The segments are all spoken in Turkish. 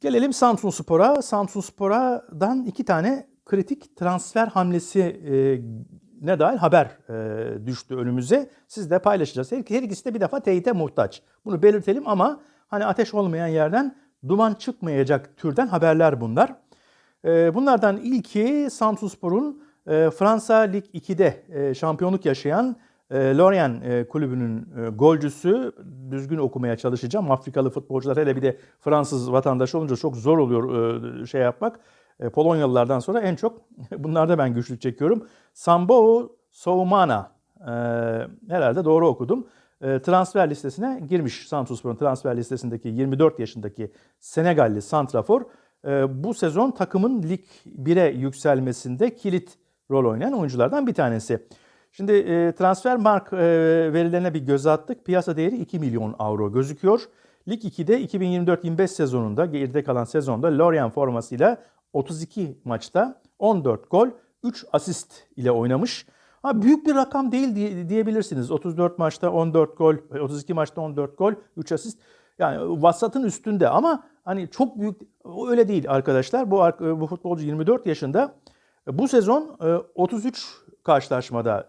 Gelelim Samsun Spor'a. Samsun Spor'dan iki tane kritik transfer hamlesi e, ne dahil haber e, düştü önümüze. Siz de paylaşacağız. Her, her ikisi de bir defa teyite muhtaç. Bunu belirtelim ama hani ateş olmayan yerden duman çıkmayacak türden haberler bunlar. E, bunlardan ilki Samsun Spor'un e, Fransa Lig 2'de e, şampiyonluk yaşayan e, Lorient e, kulübünün e, golcüsü düzgün okumaya çalışacağım. Afrikalı futbolcular hele bir de Fransız vatandaş olunca çok zor oluyor e, şey yapmak. Polonyalılardan sonra en çok bunlarda ben güçlük çekiyorum. Sambao Soumana herhalde doğru okudum. Transfer listesine girmiş Samsunspor'un transfer listesindeki 24 yaşındaki Senegalli santrafor e, bu sezon takımın Lig 1'e yükselmesinde kilit rol oynayan oyunculardan bir tanesi. Şimdi e, transfer mark e, verilerine bir göz attık. Piyasa değeri 2 milyon avro gözüküyor. Lig 2'de 2024-25 sezonunda geride kalan sezonda Lorient formasıyla 32 maçta 14 gol, 3 asist ile oynamış. Ha, büyük bir rakam değil diye, diyebilirsiniz. 34 maçta 14 gol, 32 maçta 14 gol, 3 asist. Yani vasatın üstünde ama hani çok büyük öyle değil arkadaşlar. Bu bu futbolcu 24 yaşında. Bu sezon 33 karşılaşmada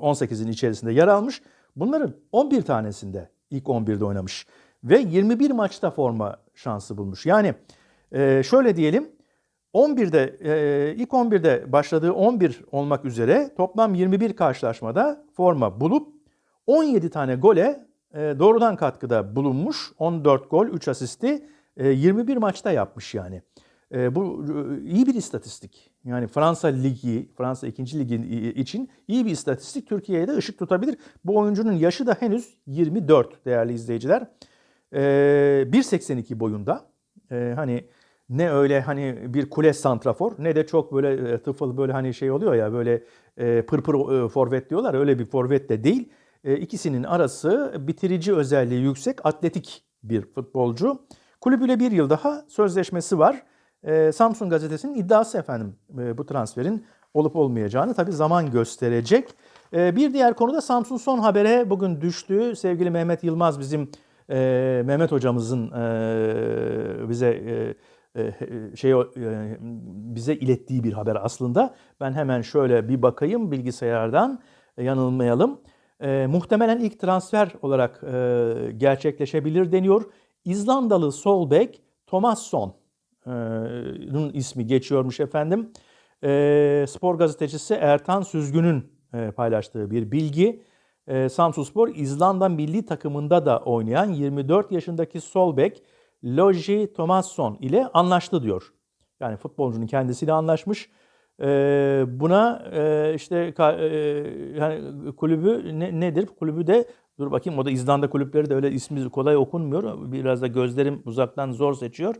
18'in içerisinde yer almış. Bunların 11 tanesinde ilk 11'de oynamış ve 21 maçta forma şansı bulmuş. Yani şöyle diyelim 11'de ilk 11'de başladığı 11 olmak üzere toplam 21 karşılaşmada forma bulup 17 tane gole doğrudan katkıda bulunmuş. 14 gol, 3 asisti 21 maçta yapmış yani. E, bu iyi bir istatistik. Yani Fransa Ligi, Fransa 2. Ligi için iyi bir istatistik. Türkiye'ye de ışık tutabilir. Bu oyuncunun yaşı da henüz 24 değerli izleyiciler. E, 1.82 boyunda. E, hani ne öyle hani bir kule santrafor ne de çok böyle e, tıfıl böyle hani şey oluyor ya böyle e, pırpır e, forvet diyorlar. Öyle bir forvet de değil. E, ikisinin arası bitirici özelliği yüksek atletik bir futbolcu. Kulübüyle bir yıl daha sözleşmesi var. E, Samsun gazetesinin iddiası efendim e, bu transferin olup olmayacağını tabii zaman gösterecek. E, bir diğer konuda Samsun Son Haber'e bugün düştü. Sevgili Mehmet Yılmaz bizim e, Mehmet hocamızın e, bize şey bize ilettiği bir haber aslında. Ben hemen şöyle bir bakayım bilgisayardan yanılmayalım. E, muhtemelen ilk transfer olarak e, gerçekleşebilir deniyor. İzlandalı sol bek Thomas Son ismi geçiyormuş efendim. Spor gazetecisi Ertan Süzgün'ün paylaştığı bir bilgi. Samsunspor İzlanda milli takımında da oynayan 24 yaşındaki sol bek Loji Thomasson ile anlaştı diyor. Yani futbolcunun kendisiyle anlaşmış. Buna işte yani kulübü ne, nedir? Kulübü de dur bakayım o da İzlanda kulüpleri de öyle ismi kolay okunmuyor. Biraz da gözlerim uzaktan zor seçiyor.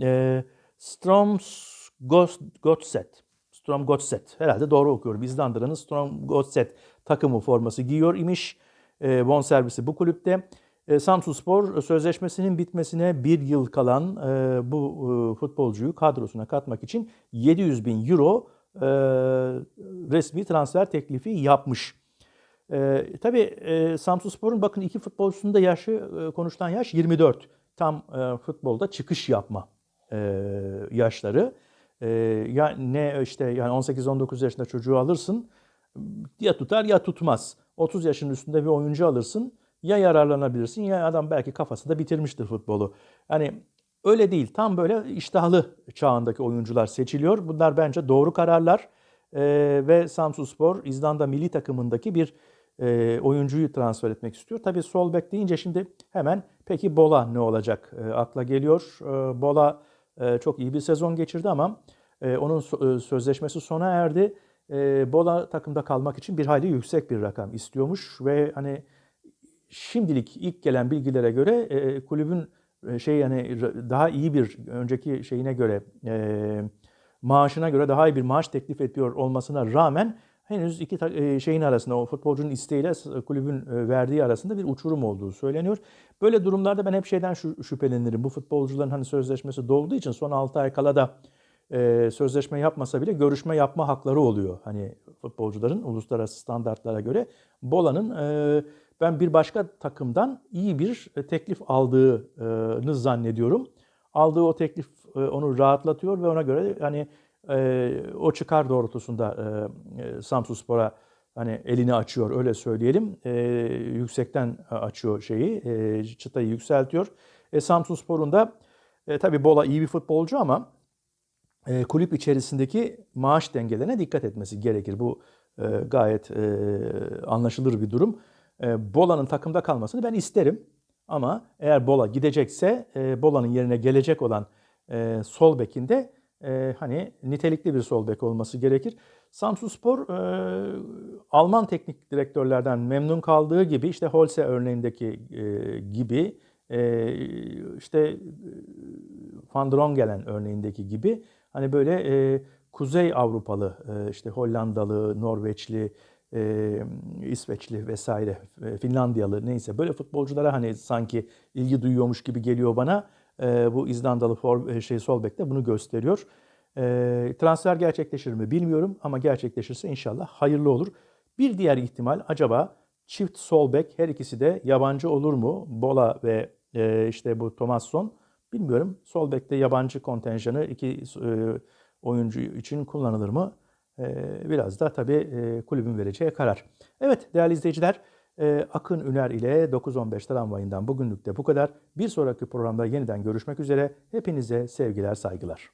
E, Stromsgodset. Stromgodset. Herhalde doğru okuyorum. İzlanda'nın Stromgodset takımı forması giyiyor imiş. E, bon servisi bu kulüpte. E, Samsunspor sözleşmesinin bitmesine bir yıl kalan e, bu e, futbolcuyu kadrosuna katmak için 700 bin euro e, resmi transfer teklifi yapmış. E, tabii e, Samsunspor'un bakın iki futbolcusunun da yaşı e, konuşulan yaş 24. Tam e, futbolda çıkış yapma e, yaşları. E, ya ne işte yani 18-19 yaşında çocuğu alırsın ya tutar ya tutmaz. 30 yaşın üstünde bir oyuncu alırsın ya yararlanabilirsin ya adam belki kafasında bitirmiştir futbolu. Yani öyle değil. Tam böyle iştahlı çağındaki oyuncular seçiliyor. Bunlar bence doğru kararlar. E, ve Samsunspor İzlanda milli takımındaki bir e, oyuncuyu transfer etmek istiyor. Tabii sol bek deyince şimdi hemen peki Bola ne olacak e, akla geliyor. E, Bola çok iyi bir sezon geçirdi ama e, onun e, sözleşmesi sona erdi. E, Bola takımda kalmak için bir hayli yüksek bir rakam istiyormuş ve hani şimdilik ilk gelen bilgilere göre kulübün şey yani daha iyi bir önceki şeyine göre maaşına göre daha iyi bir maaş teklif ediyor olmasına rağmen henüz iki e, şeyin arasında o futbolcunun isteğiyle kulübün e, verdiği arasında bir uçurum olduğu söyleniyor. Böyle durumlarda ben hep şeyden şüphelenirim. Bu futbolcuların hani sözleşmesi dolduğu için son 6 ay kala da e, sözleşme yapmasa bile görüşme yapma hakları oluyor. Hani futbolcuların uluslararası standartlara göre. Bola'nın e, ben bir başka takımdan iyi bir teklif aldığını zannediyorum. aldığı o teklif e, onu rahatlatıyor ve ona göre hani e, o çıkar doğrultusunda e, e, Samsunspor'a hani elini açıyor öyle söyleyelim. E, yüksekten açıyor şeyi, e, çıtayı yükseltiyor. E, Samsunspor'un da e, tabii Bola iyi bir futbolcu ama e, kulüp içerisindeki maaş dengelerine dikkat etmesi gerekir. Bu e, gayet e, anlaşılır bir durum. E, Bola'nın takımda kalmasını ben isterim. Ama eğer Bola gidecekse e, Bola'nın yerine gelecek olan e, sol bekinde e, hani nitelikli bir sol bek olması gerekir. Samsunspor e, Alman teknik direktörlerden memnun kaldığı gibi işte Holse örneğindeki e, gibi e, işte e, Van Drongelen örneğindeki gibi hani böyle e, Kuzey Avrupalı e, işte Hollandalı, Norveçli, e, İsveçli vesaire, e, Finlandiyalı neyse böyle futbolculara hani sanki ilgi duyuyormuş gibi geliyor bana. E, bu İzlandalı for, e, şey sol bek de bunu gösteriyor. E, transfer gerçekleşir mi bilmiyorum ama gerçekleşirse inşallah hayırlı olur. Bir diğer ihtimal acaba çift sol bek her ikisi de yabancı olur mu? Bola ve e, işte bu Thomasson bilmiyorum. Sol bekte yabancı kontenjanı iki e, oyuncu için kullanılır mı? E, biraz da tabii e, kulübün vereceği karar. Evet değerli izleyiciler e, Akın Üner ile 9-15 tramvayından bugünlük de bu kadar. Bir sonraki programda yeniden görüşmek üzere. Hepinize sevgiler saygılar.